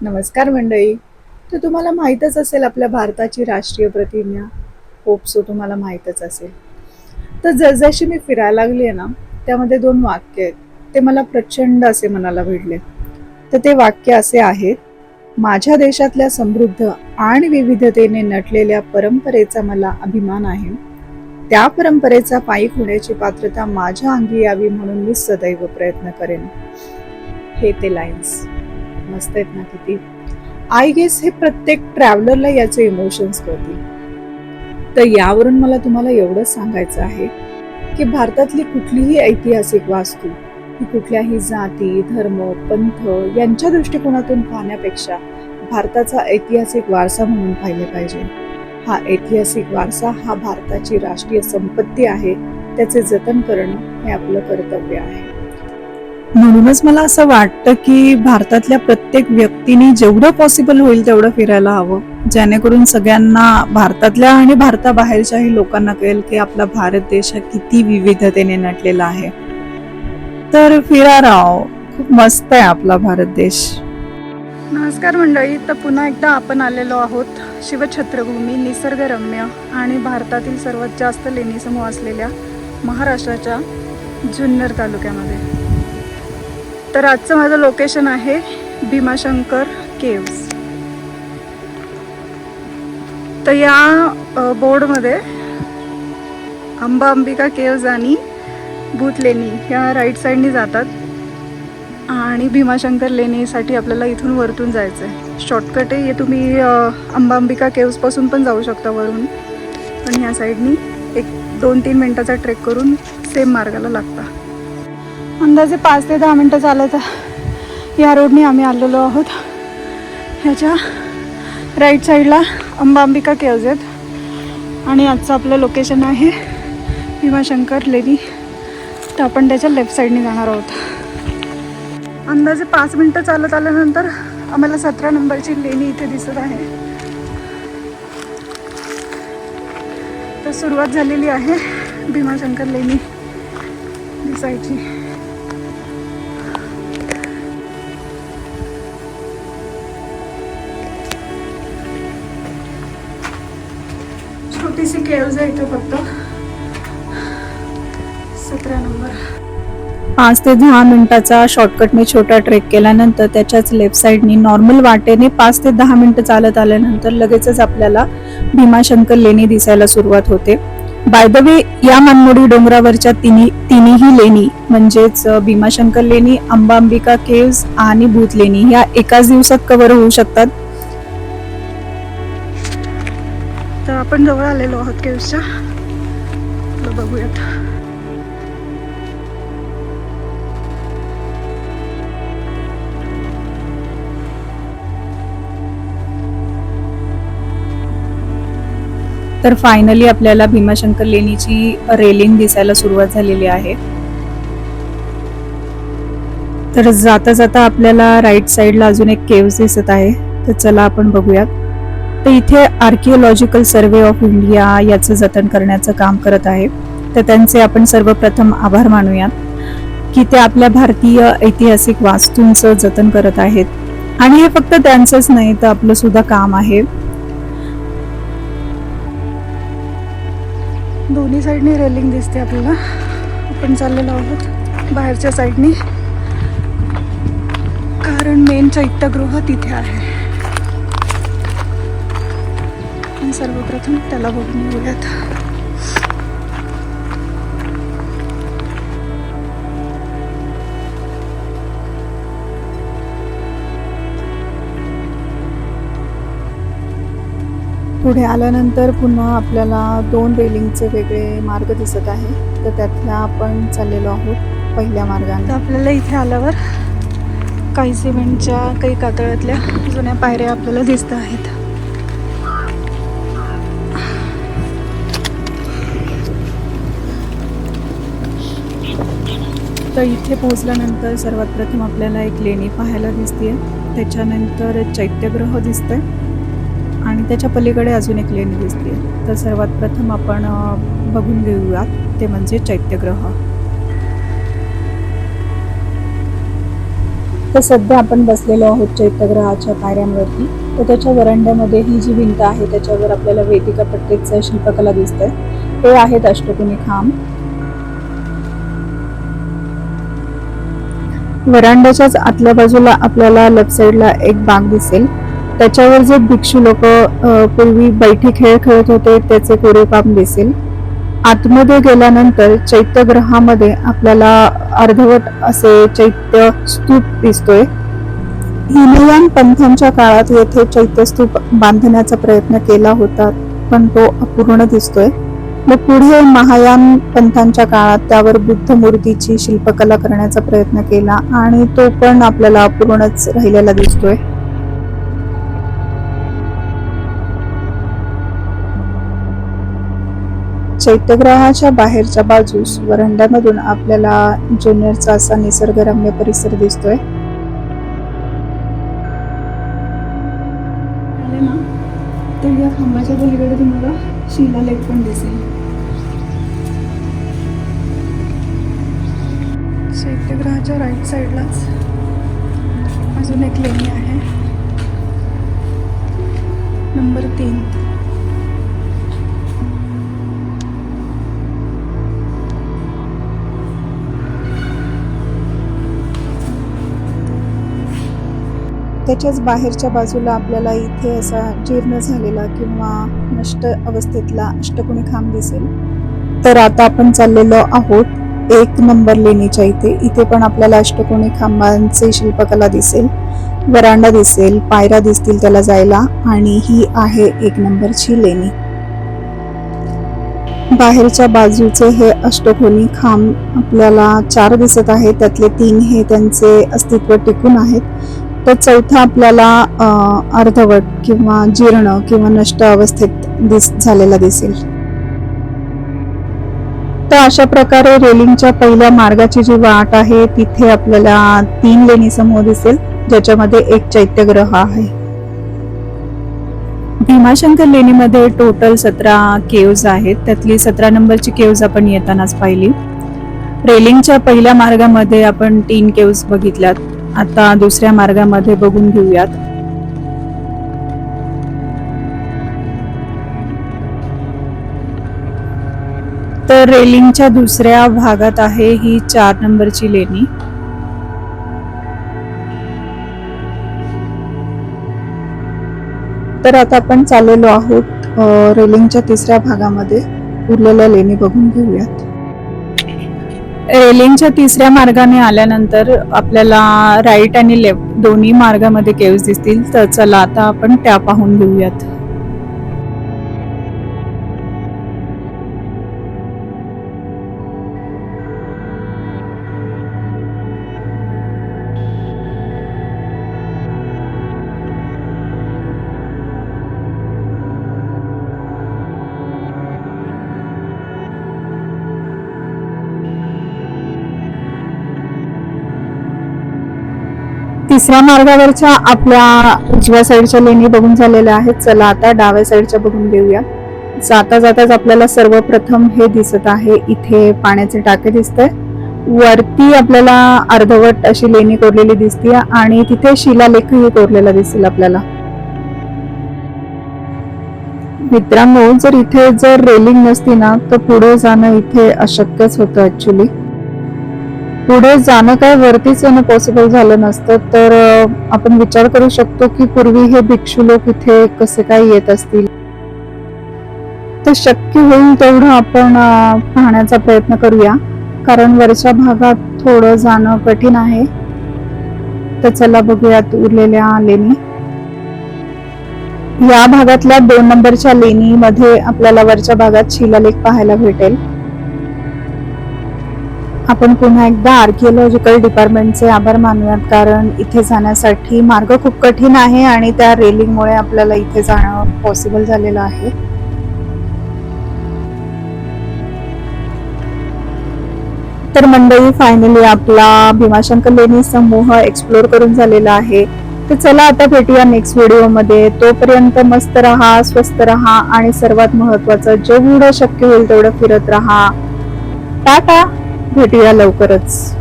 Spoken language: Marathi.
नमस्कार मंडळी. तर तुम्हाला माहीतच असेल आपल्या भारताची राष्ट्रीय प्रतिज्ञा. होपसो तुम्हाला माहीतच असेल. तर जसजशी मी फिरायला लागली आहे ना त्यामध्ये दोन वाक्य आहेत. ते मला प्रचंड असे मनाला भिडले. तर ते वाक्य असे आहेत माझ्या देशातल्या समृद्ध आणि विविधतेने नटलेल्या परंपरेचा मला अभिमान आहे. त्या परंपरेचा पायीक होण्याची पात्रता माझ्या अंगी यावी म्हणून मी सदैव प्रयत्न करेन. हे ते लाईन्स मस्त आहेत ना किती. आय गेस हे प्रत्येक ट्रॅव्हलरला याचे इमोशन्स कळतील. तर यावरून मला तुम्हाला एवढंच सांगायचं आहे की भारतातली कुठलीही ऐतिहासिक वास्तू ही कुठल्याही जाती धर्म पंथ यांच्या दृष्टिकोनातून पाहण्यापेक्षा भारताचा ऐतिहासिक वारसा म्हणून पाहिले पाहिजे. हा ऐतिहासिक वारसा हा भारताची राष्ट्रीय संपत्ती आहे त्याचे जतन करणं हे आपलं कर्तव्य आहे. म्हणूनच मला असं वाटतं की भारतातल्या प्रत्येक व्यक्तीने जेवढं पॉसिबल होईल तेवढं फिरायला हवं. जेणेकरून सगळ्यांना भारतातल्या आणि भारताबाहेरच्याही लोकांना कळेल की आपला भारत देश हा किती विविधतेने नटलेला आहे. तर फिरा राव खूप मस्त आहे आपला भारत देश. नमस्कार मंडळी तर पुन्हा एकदा आपण आलेलो आहोत शिवछत्रभूमी निसर्गरम्य आणि भारतातील सर्वात जास्त लेणी समूह असलेल्या महाराष्ट्राच्या जुन्नर तालुक्यामध्ये. तर आजचं माझं लोकेशन आहे भीमाशंकर केव्स तर या बोर्डमध्ये अंबा अंबिका केव्ज आणि भूतलेणी या राईट साईडनी जातात. आणि भीमाशंकर लेणीसाठी आपल्याला इथून वरतून जायचं आहे शॉर्टकट आहे. हे तुम्ही अंबा अंबिका केव्सपासून पण जाऊ शकता वरून. पण ह्या साईडनी एक दोन तीन मिनटाचा ट्रेक करून सेम मार्गाला लागता. अंदाजे पाच ते दहा मिनटं चालत या रोडने आम्ही आलेलो आहोत. ह्याच्या राईट साईडला अंबांबिका केव्ज आहेत. आणि आजचं आपलं लोकेशन आहे भीमाशंकर लेणी. तर आपण त्याच्या लेफ्ट साईडने जाणार आहोत. अंदाजे पाच मिनटं चालत आल्यानंतर आम्हाला सतरा नंबरची लेणी इथे दिसत आहे. तर सुरुवात झालेली आहे भीमाशंकर लेणी दिसायची. छोटीशी केव्ज इथं फक्त? सतरा नंबर. पाच ते दहा मिनिटाचा शॉर्टकटने छोटा ट्रेक केल्यानंतर त्याच्याच लेफ्ट साईडनी नॉर्मल वाटेने पाच ते दहा मिनिटं चालत आल्यानंतर लगेचच आपल्याला भीमाशंकर लेणी दिसायला सुरुवात होते. बाय द वे या मानमोडी डोंगरावरच्या तिन्ही तिन्ही लेणी म्हणजेच भीमाशंकर लेणी अंबांबिका केव्स आणि भूत लेणी ह्या एकाच दिवसात कव्हर होऊ शकतात. आपण जवळ आलेलो आहोत केव्सच्या बघूयात. तर फायनली आपल्याला भीमाशंकर लेणीची रेलिंग दिसायला सुरुवात झालेली आहे. तर जाता जाता आपल्याला राईट साईडला अजून एक केव्स दिसत आहे. तर चला आपण बघूयात. तर इथे आर्किओलॉजिकल सर्वे ऑफ इंडिया याचं जतन करण्याचं काम करत आहे. तर त्यांचे आपण सर्वप्रथम आभार मानूयात की ते आपल्या भारतीय ऐतिहासिक वास्तूंचं जतन करत आहेत. आणि हे फक्त त्यांचंच नाही तर आपलं सुद्धा काम आहे. दोन्ही साईडनी रेलिंग दिसते आपल्याला. आपण चाललेलो आहोत बाहेरच्या साईडनी. कारण मेन चैत्यगृह तिथे आहे. आपण सर्वप्रथम त्याला बघून येऊयात. पुढे आल्यानंतर पुन्हा आपल्याला दोन रेलिंगचे वेगळे मार्ग दिसत आहे. तर त्यातल्या आपण चाललेलो आहोत पहिल्या मार्गाने. तर आपल्याला इथे आल्यावर काही सिमेंटच्या काही कातळातल्या जुन्या पायऱ्या आपल्याला दिसत आहेत. तर इथे पोहोचल्यानंतर सर्वात प्रथम आपल्याला एक लेणी पाहायला दिसते त्याच्यानंतर चैत्यग्रह दिसतंय. आणि त्याच्या पलीकडे अजून एक लेणी दिसते तर सर्वात प्रथम आपण बघून घेऊयात. ते म्हणजे चैत्यग्रह. तर सध्या आपण बसलेलो आहोत चैत्यग्रहाच्या पायऱ्यांवरती. तर त्याच्या वरांड्यामध्ये ही जी भिंत आहे त्याच्यावर आपल्याला वेदिका पट्टेचं शिल्पकला दिसते ते आहेत अष्टकोनी खांब. वरांड्याच्याच आतल्या बाजूला आपल्याला लेफ्ट साईडला एक बाग दिसेल. त्याच्यावर जे भिक्षू लोक पूर्वी बैठी खेळ खेळत होते त्याचे कोरीव काम दिसेल. आतमध्ये गेल्यानंतर चैत्यग्रहामध्ये आपल्याला अर्धवट असे चैत्य स्तूप दिसतोय. हिमयान पंथांच्या काळात येथे चैत्यस्तूप बांधण्याचा प्रयत्न केला होता पण तो अपूर्ण दिसतोय. मग पुढे महायान पंथांच्या काळात त्यावर बुद्ध मूर्तीची शिल्पकला करण्याचा प्रयत्न केला आणि तो पण आपल्याला अपूर्णच राहिलेला दिसतोय. चैत्यग्रहाच्या बाहेरच्या बाजूस वरंड्यामधून आपल्याला जुन्नरचा असा निसर्गरम्य परिसर दिसतोय. या खांबाच्या पलीकडे तुम्हाला शिला लेक पण दिसेल. चैत्यग्रहाच्या राईट साईडलाच अजून एक लेणी आहे. त्याच्याच बाहेरच्या बाजूला आपल्याला इथे असा जीर्ण झालेला किंवा नष्ट अवस्थेतला अष्टकोणी खांब दिसेल. तर आता आपण चाललेलो आहोत एक नंबर लेणीच्या इथे. इथे पण आपल्याला अष्टकोणी खांबांचे शिल्पकला दिसेल वरांडा दिसेल पायऱ्या दिसतील त्याला जायला आणि ही आहे एक नंबरची लेणी. बाहेरच्या बाजूचे हे अष्टकोनी खांब आपल्याला चार दिसत आहेत. त्यातले तीन हे त्यांचे अस्तित्व टिकून आहेत. तर चौथा आपल्याला अर्धवट किंवा जीर्ण किंवा नष्ट अवस्थेत दिस झालेला दिसेल. तर अशा प्रकारे रेलिंगच्या पहिल्या मार्गाची जी वाट आहे तिथे आपल्याला तीन लेणी समोर दिसेल ज्याच्यामध्ये एक चैत्यग्रह आहे. भीमाशंकर लेणीमध्ये टोटल सतरा केव्ज आहेत. त्यातली सतरा नंबरची केव्ज आपण येतानाच पाहिली. रेलिंगच्या पहिल्या मार्गामध्ये आपण तीन केव्ज बघितल्यात. आता दुसऱ्या मार्गामध्ये बघून घेऊयात. तर रेलिंगच्या दुसऱ्या भागात आहे ही चार नंबरची लेणी. तर आता आपण चाललेलो आहोत रेलिंगच्या तिसऱ्या भागामध्ये उरलेल्या लेणी बघून घेऊयात. रेलिंगच्या तिसऱ्या मार्गाने आल्यानंतर आपल्याला राईट आणि लेफ्ट दोन्ही मार्गामध्ये केव्स दिसतील तर चला आता आपण त्या पाहून घेऊयात. तिसऱ्या मार्गावरच्या आपल्या उजव्या साईडच्या लेणी बघून झालेल्या आहेत. चला आता डाव्या साईडच्या बघून घेऊया. जाता जाताच आपल्याला सर्वप्रथम हे दिसत आहे. इथे पाण्याचे टाके दिसत वरती आपल्याला अर्धवट अशी लेणी कोरलेली दिसते आणि तिथे शिलालेखही कोरलेला दिसेल आपल्याला. मित्रांनो जर इथे जर रेलिंग नसती ना तर पुढे जाणं इथे अशक्यच होतं ऍक्च्युली पुढे जाणं काय वरतीच येणं पॉसिबल झालं नसतं तर आपण विचार करू शकतो की पूर्वी हे भिक्षू लोक इथे कसे काय येत असतील. तर शक्य होईल तेवढं आपण पाहण्याचा प्रयत्न करूया कारण वरच्या भागात थोडं जाणं कठीण आहे. तर चला बघूयात उरलेल्या लेणी. या भागातल्या दोन नंबरच्या लेणीमध्ये आपल्याला वरच्या भागात शिलालेख पाहायला भेटेल. आपण पुन्हा एकदा आर्किओलॉजिकल डिपार्टमेंटचे आभार मानूयात कारण इथे जाण्यासाठी मार्ग खूप कठीण आहे आणि त्या रेलिंगमुळे आपल्याला इथे जाणं पॉसिबल झालेलं आहे. तर मंडळी फायनली आपला भीमाशंकर लेणी समूह एक्सप्लोर करून झालेला आहे. तर चला आता भेटूया नेक्स्ट व्हिडिओमध्ये तोपर्यंत मस्त राहा स्वस्त राहा आणि सर्वात महत्वाचं जेवढं शक्य होईल तेवढं फिरत राहा. टाटा! भेटूया लवकरच.